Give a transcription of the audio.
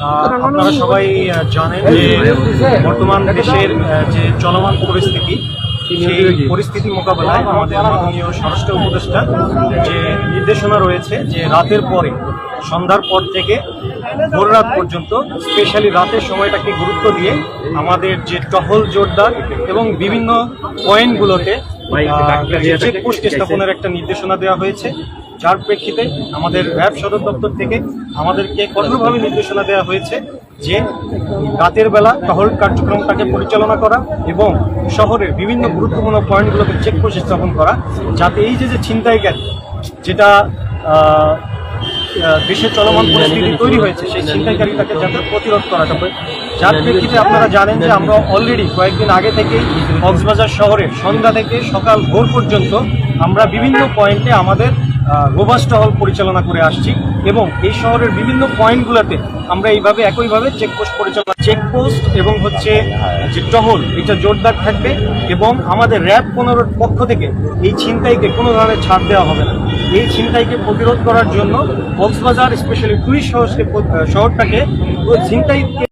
আপনারা সবাই জানেন যে বর্তমান দেশের যে চলমান পরিস্থিতি সেই পরিস্থিতি মোকাবেলায় আমাদের মাননীয় স্বরাষ্ট্র উপদেষ্টা যে নির্দেশনা রয়েছে যে রাতের পরে সন্ধ্যার পর থেকে ভোর রাত পর্যন্ত স্পেশালি রাতের সময়টাকে গুরুত্ব দিয়ে আমাদের যে টহল জোরদার এবং বিভিন্ন পয়েন্টগুলোতে চেকপোস্ট স্থাপনের একটা নির্দেশনা দেওয়া হয়েছে। যার প্রেক্ষিতে আমাদের র্যাব সদর দপ্তর থেকে আমাদেরকে কঠোরভাবে নির্দেশনা দেওয়া হয়েছে যে রাতের বেলা টহল কার্যক্রমটাকে পরিচালনা করা এবং শহরের বিভিন্ন গুরুত্বপূর্ণ পয়েন্টগুলোকে চেকপোস্ট স্থাপন করা যাতে এই যে যে ছিনতাইকারী যেটা আহ, আহ, দেশে চলমান পরিস্থিতি তৈরি হয়েছে সেই ছিনতাইকারীটাকে যাতে প্রতিরোধ করাটা হয়। যার প্রেক্ষিতে আপনারা জানেন যে আমরা অলরেডি কয়েকদিন আগে থেকেই কক্সবাজার শহরে সন্ধ্যা থেকে সকাল ভোর পর্যন্ত আমরা বিভিন্ন পয়েন্টে আমাদের রোবাস টহল পরিচালনা করে আসছি এবং এই শহরের বিভিন্ন পয়েন্টগুলোতে আমরা এইভাবে একইভাবে চেকপোস্ট পরিচালনা চেকপোস্ট এবং হচ্ছে যে টহল, এটা জোরদার থাকবে এবং আমাদের র্যাব পনেরোর পক্ষ থেকে এই ছিনতাইকে কোনো ধরনের ছাড় দেওয়া হবে না। এই ছিনতাইকে প্রতিরোধ করার জন্য কক্সবাজার স্পেশালি টুরিস্ট শহরকে, শহরটাকে ছিনতাইকে